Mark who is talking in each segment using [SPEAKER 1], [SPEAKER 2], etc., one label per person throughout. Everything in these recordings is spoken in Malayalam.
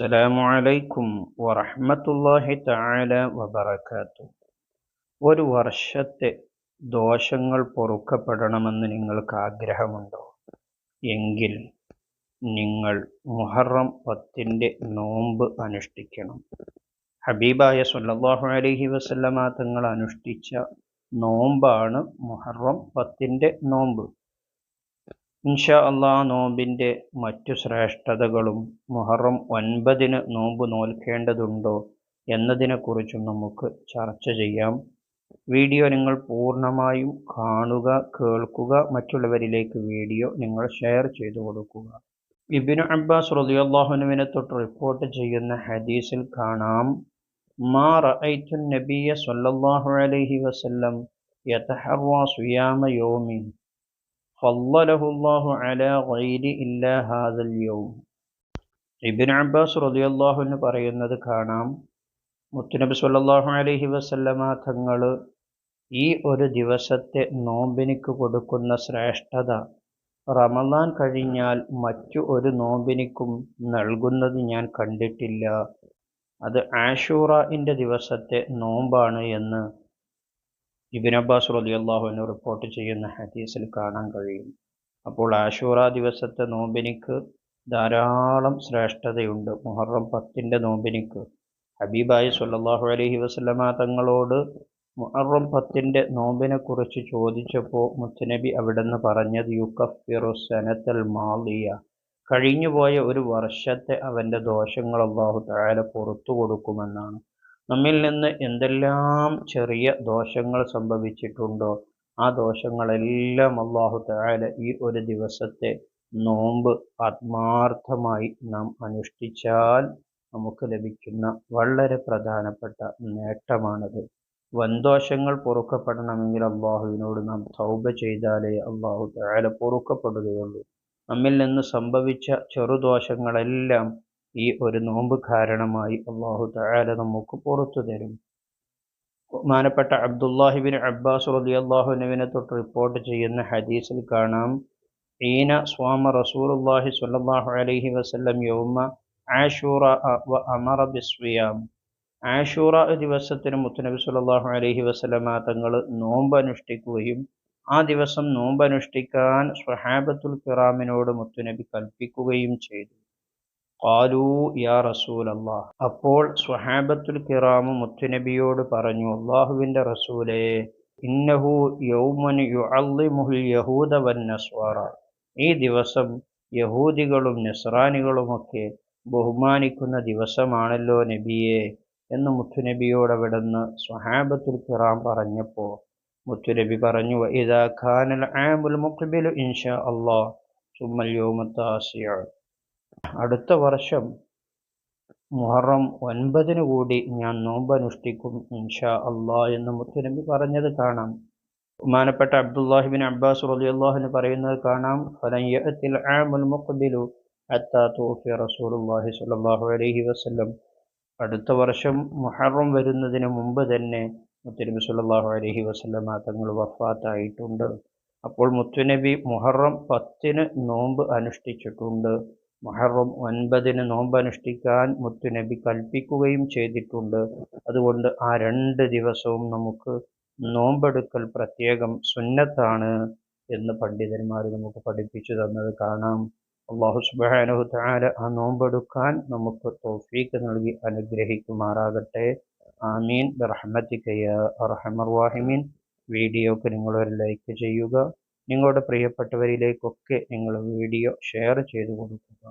[SPEAKER 1] അസ്സലാമു അലൈക്കും വറഹ്മത്തുള്ളാഹി തആല وبركاته ഒരു വർഷത്തെ ദോഷങ്ങൾ പൊറുക്കപ്പെടണമെന്ന് നിങ്ങൾക്ക് ആഗ്രഹമുണ്ടോ? എങ്കിൽ നിങ്ങൾ മുഹറം പത്തിന്റെ നോമ്പ് അനുഷ്ഠിക്കണം. ഹബീബായ സല്ലല്ലാഹു അലൈഹി വസല്ലമ തങ്ങൾ അനുഷ്ഠിച്ച നോമ്പാണ് മുഹറം പത്തിന്റെ നോമ്പ്. ഇൻഷാ അള്ളാ നോമ്പിന്റെ മറ്റു ശ്രേഷ്ഠതകളും മുഹറം ഒൻപതിന് നോമ്പ് നോൽക്കേണ്ടതുണ്ടോ എന്നതിനെക്കുറിച്ചും നമുക്ക് ചർച്ച ചെയ്യാം. വീഡിയോ നിങ്ങൾ പൂർണമായും കാണുക കേൾക്കുക മറ്റുള്ളവരിലേക്ക് വീഡിയോ നിങ്ങൾ ഷെയർ ചെയ്തു കൊടുക്കുക. ഇബിനു അബ്ബാസ് റുദിയാഹുനുവിനെ തൊട്ട് റിപ്പോർട്ട് ചെയ്യുന്ന ഹദീസിൽ കാണാം. മാ റഅയ്തു നബിയ സല്ലല്ലാഹു അലൈഹി വസല്ലം യതഹറ സുയാമ അലാ ഗൈരി ഹാദൽ യൗം ഇബ്നു അബ്ബാസ് റളിയല്ലാഹു എന്ന് പറയുന്നത് കാണാം. മുത്തുനബി സല്ലല്ലാഹു അലൈഹി വസല്ലമ തങ്ങൾ ഈ ഒരു ദിവസത്തെ നോമ്പിനിക്ക് കൊടുക്കുന്ന ശ്രേഷ്ഠത റമദാൻ കഴിഞ്ഞാൽ മറ്റു ഒരു നോമ്പിനിക്കും നൽകുന്നത് ഞാൻ കണ്ടിട്ടില്ല. അത് ആഷൂറ ദിവസത്തെ നോമ്പാണ് എന്ന് ഇബിൻ അബ്ബാസ് റലി അള്ളാഹുവിന് റിപ്പോർട്ട് ചെയ്യുന്ന ഹദീസിൽ കാണാൻ കഴിയും. അപ്പോൾ ആഷൂറ ദിവസത്തെ നോമ്പിനിക്ക് ധാരാളം ശ്രേഷ്ഠതയുണ്ട്. മുഹറം പത്തിന്റെ നോമ്പിനിക്ക് ഹബീബായി സല്ലാഹു അലഹി വസ്ലമ തങ്ങളോട് മുഹറം പത്തിന്റെ നോമ്പിനെക്കുറിച്ച് ചോദിച്ചപ്പോൾ മുത്തനബി അവിടുന്ന് പറഞ്ഞത് യുക്കഫിറുസനത്തൽ മാളിയ കഴിഞ്ഞുപോയ ഒരു വർഷത്തെ അവന്റെ ദോഷങ്ങൾ അള്ളാഹു താഴെ പുറത്തു കൊടുക്കുമെന്നാണ്. നമ്മിൽ നിന്ന് എന്തെല്ലാം ചെറിയ ദോഷങ്ങൾ സംഭവിച്ചിട്ടുണ്ടോ ആ ദോഷങ്ങളെല്ലാം അള്ളാഹു താല ഈ ഒരു ദിവസത്തെ നോമ്പ് ആത്മാർത്ഥമായി നാം അനുഷ്ഠിച്ചാൽ നമുക്ക് ലഭിക്കുന്ന വളരെ പ്രധാനപ്പെട്ട നേട്ടമാണത്. വൻദോഷങ്ങൾ പൊറുക്കപ്പെടണമെങ്കിൽ അള്ളാഹുവിനോട് നാം തൗബ ചെയ്താലേ അള്ളാഹു താല പൊറുക്കപ്പെടുകയുള്ളൂ. നമ്മിൽ നിന്ന് സംഭവിച്ച ചെറുദോഷങ്ങളെല്ലാം ഈ ഒരു നോമ്പ് കാരണമായി അള്ളാഹു തആല നമുക്ക് പുറത്തു തരും. ബഹുമാനപ്പെട്ട അബ്ദുല്ലാഹിബിൻ അബ്ബാസ് റലി അള്ളാഹുനുവിനെ തൊട്ട് റിപ്പോർട്ട് ചെയ്യുന്ന ഹദീസിൽ കാണാം. ഈന സ്വാമ റസൂലുല്ലാഹി സ്വല്ലല്ലാഹു അലൈഹി വസല്ലം യൗമ ആഷൂറ വ അമറ ബിസ്വിയാം. ആഷൂറ ദിവസത്തിന് മുത്തനബി സല്ലല്ലാഹു അലൈഹി വസല്ലമ തങ്ങൾ നോമ്പ് അനുഷ്ഠിക്കുകയും ആ ദിവസം നോമ്പ് അനുഷ്ഠിക്കാൻ സ്വഹാബത്തുൽ കിറാമിനോട് മുത്തുനബി കൽപ്പിക്കുകയും ചെയ്തു. കാലൂ യാ റസൂലല്ലാ അപ്പോൾ സ്വഹാബത്തുൽ കിറാമു മുത്തുനബിയോട് പറഞ്ഞു അള്ളാഹുവിന്റെ റസൂലേ ഇന്നഹു യൗമൻ യുഅല്ലിമുൽ യഹൂദ വൻ നസ്വാറ. ഈ ദിവസം യഹൂദികളും നസ്രാനികളുമൊക്കെ ബഹുമാനിക്കുന്ന ദിവസമാണല്ലോ നബിയെ എന്ന് മുത്തുനബിയോട് അവിടുന്ന് സ്വഹാബത്തുൽ കിറാം പറഞ്ഞപ്പോൾ മുത്തുനബി പറഞ്ഞു ഇതാ ഖാനൽ ആമുൽ മുഖ്ബിലു ഇൻഷാ അള്ളാഹ് സുമ്മൽ യോമത്താസിയ അടുത്ത വർഷം മുഹറം ഒൻപതിന് കൂടി ഞാൻ നോമ്പ് അനുഷ്ഠിക്കും ഇൻഷാ അള്ളാ എന്ന് മുത്തുനബി പറഞ്ഞത് കാണാം. ബഹുമാനപ്പെട്ട അബ്ദുല്ലാഹിബിൻ അബ്ബാസ് അള്ളാഹിന് പറയുന്നത് കാണാം ഫലയത്തിൽ ആമുൽ മുഖ്ബിലു അത്താ തോഫി റസൂലുള്ളാഹി സ്വല്ലല്ലാഹു അലൈഹി വസല്ലം. അടുത്ത വർഷം മുഹറം വരുന്നതിന് മുമ്പ് തന്നെ മുത്തുനബി സല്ലല്ലാഹു അലൈഹി വസല്ലമ തങ്ങൾ വഫാത്തായിട്ടുണ്ട്. അപ്പോൾ മുത്തുനബി മുഹറം പത്തിന് നോമ്പ് അനുഷ്ഠിച്ചിട്ടുണ്ട്. മുഹറം ഒൻപതിന് നോമ്പനുഷ്ഠിക്കാൻ മുത്തുനബി കൽപ്പിക്കുകയും ചെയ്തിട്ടുണ്ട്. അതുകൊണ്ട് ആ രണ്ട് ദിവസവും നമുക്ക് നോമ്പെടുക്കൽ പ്രത്യേകം സുന്നത്താണ് എന്ന് പണ്ഡിതന്മാർ നമുക്ക് പഠിപ്പിച്ചു തന്നത് കാണാം. അള്ളാഹു സുബാനഹു താര ആ നോമ്പെടുക്കാൻ നമുക്ക് തോഫീക്ക് നൽകി അനുഗ്രഹിക്കുമാറാകട്ടെ. ആമീൻ. റഹ്മത്തിക്കയ റഹമർ വാഹിമീൻ വീഡിയോക്ക് നിങ്ങളൊരു ലൈക്ക് ചെയ്യുക. നിങ്ങളുടെ പ്രിയപ്പെട്ടവരിലേക്കൊക്കെ നിങ്ങൾ വീഡിയോ ഷെയർ ചെയ്തു കൊടുക്കുക.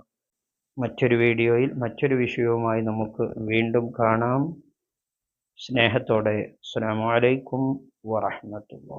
[SPEAKER 1] മറ്റൊരു വീഡിയോയിൽ മറ്റൊരു വിഷയവുമായി നമുക്ക് വീണ്ടും കാണാം. സ്നേഹത്തോടെ. അസ്സാം വലൈക്കും വറഹമത്തുള്ള